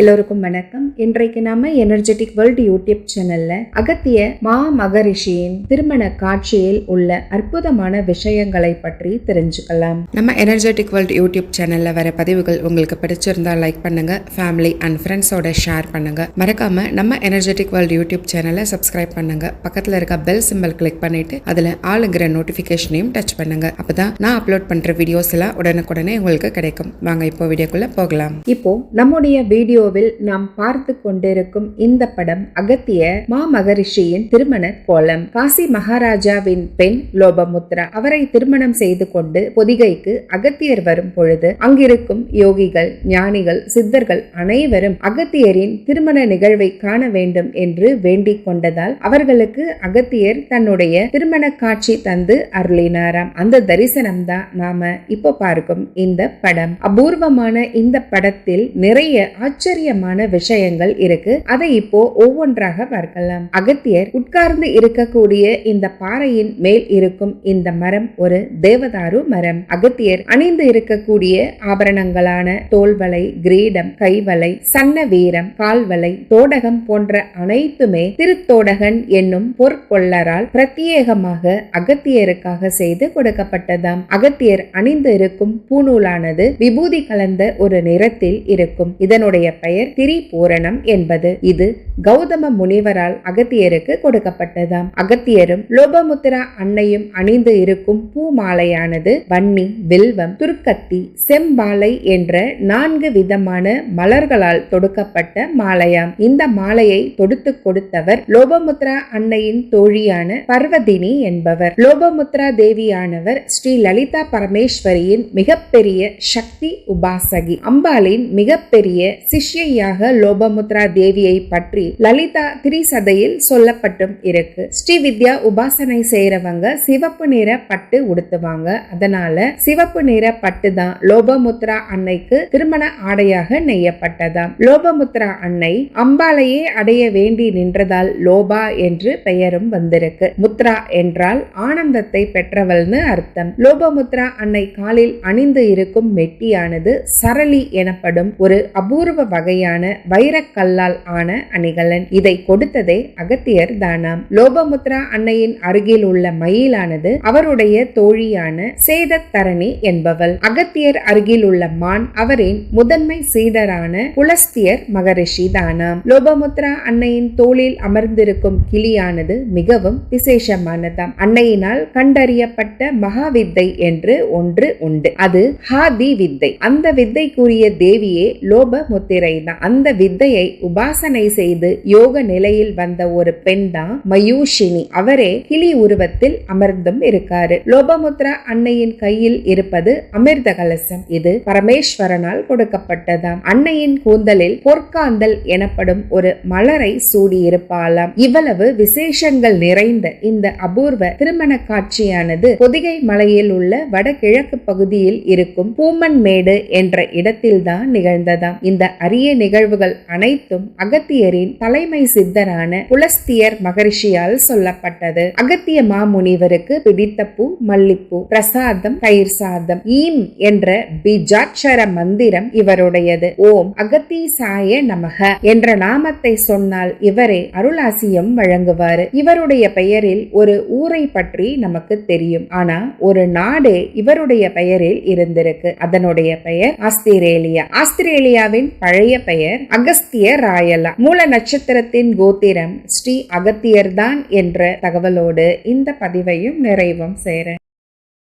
எல்லோருக்கும் வணக்கம். இன்றைக்கு நாம எனர்ஜெட்டிக் வேர்ல்டு யூடியூப் சேனல்ல அகத்திய மா மகரிஷியின் திருமண காட்சியில் உள்ள அற்புதமான விஷயங்களை பற்றி தெரிஞ்சுக்கலாம். நம்ம எனர்ஜெட்டிக் வேர்ல்டு யூடியூப் சேனல்ல வர பதிவுகள் உங்களுக்கு பிடிச்சிருந்தா லைக் பண்ணுங்க. ஃபேமிலி அண்ட் ஃப்ரெண்ட்ஸோட ஷேர் பண்ணுங்க. மறக்காம நம்ம எனர்ஜெட்டிக் வேர்ல்டு யூடியூப் சேனலை சப்ஸ்கிரைப் பண்ணுங்க. பக்கத்துல இருக்க பெல் சிம்பிள் கிளிக் பண்ணிட்டு அதுல ஆளுங்கிற நோட்டிபிகேஷனையும் டச் பண்ணுங்க. அப்பதான் நான் அப்லோட் பண்ற வீடியோஸ் எல்லாம் உடனுக்குடனே உங்களுக்கு கிடைக்கும். வாங்க இப்போ வீடியோக்குள்ள போகலாம். இப்போ நம்முடைய வீடியோ வீடியோவில் நாம் பார்த்து கொண்டிருக்கும் இந்த படம் அகத்திய மா மகரிஷியின் திருமண கோலம். காசி மகாராஜாவின் பெண் லோபமுத்ரா அவரை திருமணம் செய்து கொண்டு பொதிகைக்கு அகத்தியர் வரும் பொழுது அங்கிருக்கும் யோகிகள் ஞானிகள் சித்தர்கள் அனைவரும் அகத்தியரின் திருமண நிகழ்வை காண வேண்டும் என்று வேண்டிக் கொண்டதால் அவர்களுக்கு அகத்தியர் தன்னுடைய திருமண காட்சி தந்து அருளினாராம். அந்த தரிசனம் தான் நாம இப்போ பார்க்கும் இந்த படம். அபூர்வமான இந்த படத்தில் நிறைய ஆச்சரிய ஆச்சரியமான விஷயங்கள் இருக்கு. அதை இப்போ ஒவ்வொன்றாக பார்க்கலாம். அகத்தியர் உட்கார்ந்து இருக்கக்கூடிய இந்த பாறையின் மேல் இருக்கும் இந்த மரம் ஒரு தேவதாரு மரம். அகத்தியர் அணிந்து இருக்கக்கூடிய ஆபரணங்களான தோல்வலை கிரீடம் கைவலை சன்ன வீரம் கால்வலை தோடகம் போன்ற அனைத்துமே திருத்தோடகன் என்னும் பொற்கொள்ளரால் பிரத்யேகமாக அகத்தியருக்காக செய்து கொடுக்கப்பட்டதாம். அகத்தியர் அணிந்து இருக்கும் பூநூலானது விபூதி கலந்த ஒரு நிறத்தில் இருக்கும். இதனுடைய பெயர் திரிபூரணம் என்பது. இது கௌதம முனிவரால் அகத்தியருக்கு கொடுக்கப்பட்டதாம். அகத்தியரும் லோபமுத்திரா அன்னையும் அணிந்து இருக்கும் பூ மாலையானது வன்னி வில்வம் துர்க்கத்தி செம்பாலை என்ற நான்கு விதமான மலர்களால் தொடுக்கப்பட்ட மாலையாம். இந்த மாலையை தொடுத்து கொடுத்தவர் லோபமுத்ரா அன்னையின் தோழியான பர்வதினி என்பவர். லோபமுத்ரா தேவியானவர் ஸ்ரீ லலிதா பரமேஸ்வரியின் மிகப்பெரிய சக்தி உபாசகி. அம்பாளின் மிகப்பெரிய சிஷ்யையாக லோபமுத்ரா தேவியை பற்றி லலிதா திரிசதையில் சொல்லப்பட்டும் இருக்கு. ஸ்ரீ வித்யா உபாசனை செய்யறவங்க சிவப்பு நிற பட்டு உடுத்துவாங்க. அதனால சிவப்பு நிற பட்டு தான் லோபமுத்ரா அன்னைக்கு திருமண ஆடையாக நெய்யப்பட்டதாம் லோபமுத்ரா அன்னை அம்பாலையே அடைய வேண்டி நின்றதால் லோபா என்று பெயரும் வந்திருக்கு. முத்ரா என்றால் ஆனந்தத்தை பெற்றவள்னு அர்த்தம். லோபமுத்ரா அன்னை காலில் அணிந்து இருக்கும் மெட்டியானது சரளி எனப்படும் ஒரு அபூர்வ வகையான வைரக்கல்லால் ஆன அணிகலன் இதை கொடுத்ததே அகத்தியர் தானாம். லோபமுத்ரா அன்னையின் அருகில் உள்ள மயிலானது அவருடைய தோழியான சேதத்தரணி என்பவள். அகத்தியர் அருகில் உள்ள மான் அவரின் முதன்மை சீடரான புலஸ்தியர் மகரிஷி தானாம். லோபமுத்ரா அன்னையின் தோளில் அமர்ந்திருக்கும் கிளியானது மிகவும் விசேஷமானதாம். அன்னையினால் கண்டறியப்பட்ட மகாவித்தை என்று ஒன்று உண்டு. அது ஹாதி வித்தை. அந்த வித்தைக்குரிய தேவியே லோப முத்திரை தான் அந்த வித்தையை உபாசனை செய்த யோக நிலையில் வந்த ஒரு பெண் தான் மயூஷினி. அவரே கிளி உருவத்தில் அமர்ந்தும் இருக்காரு. லோபமுத்ரா அன்னையின் கையில் இருப்பது அமிர்த கலசம் இது பரமேஸ்வரனால் கொடுக்கப்பட்டதாம். அன்னையின் கூந்தலில் பொற்காந்தல் எனப்படும் ஒரு மலரை சூடியிருப்பாளாம். இவ்வளவு விசேஷங்கள் நிறைந்த இந்த அபூர்வ திருமண காட்சியானது பொதிகை மலையில் உள்ள வடகிழக்கு பகுதியில் இருக்கும் பூமன்மேடு என்ற இடத்தில்தான் நிகழ்ந்ததாம். இந்த அரிய நிகழ்வுகள் அனைத்தும் அகத்தியரின் தலைமை சித்தரான புலஸ்தியர் மகரிஷியால் சொல்லப்பட்டது. அகத்திய மாமுனிவருக்கு பிடித்த பூ மல்லிப்பூ பிரசாதம் தயிர் சாதம் ஈம் என்ற பீஜாட்சர மந்திரம் இவருடையது. ஓம் அகத்தீசாய நமக என்ற நாமத்தை சொன்னால் இவரே அருளாசியம் வழங்குவாரு. இவருடைய பெயரில் ஒரு ஊரை பற்றி நமக்கு தெரியும். ஆனா ஒரு நாடே இவருடைய பெயரில் இருந்திருக்கு. அதனுடைய பெயர் ஆஸ்திரேலியா. ஆஸ்திரேலியாவின் பழைய பெயர் அகஸ்திய ராயலா. மூல நட்சத்திரத்தின் கோத்திரம் ஸ்ரீ அகத்தியர்தான் என்ற தகவலோடு இந்த பதிவையும் நிறைவும் சேர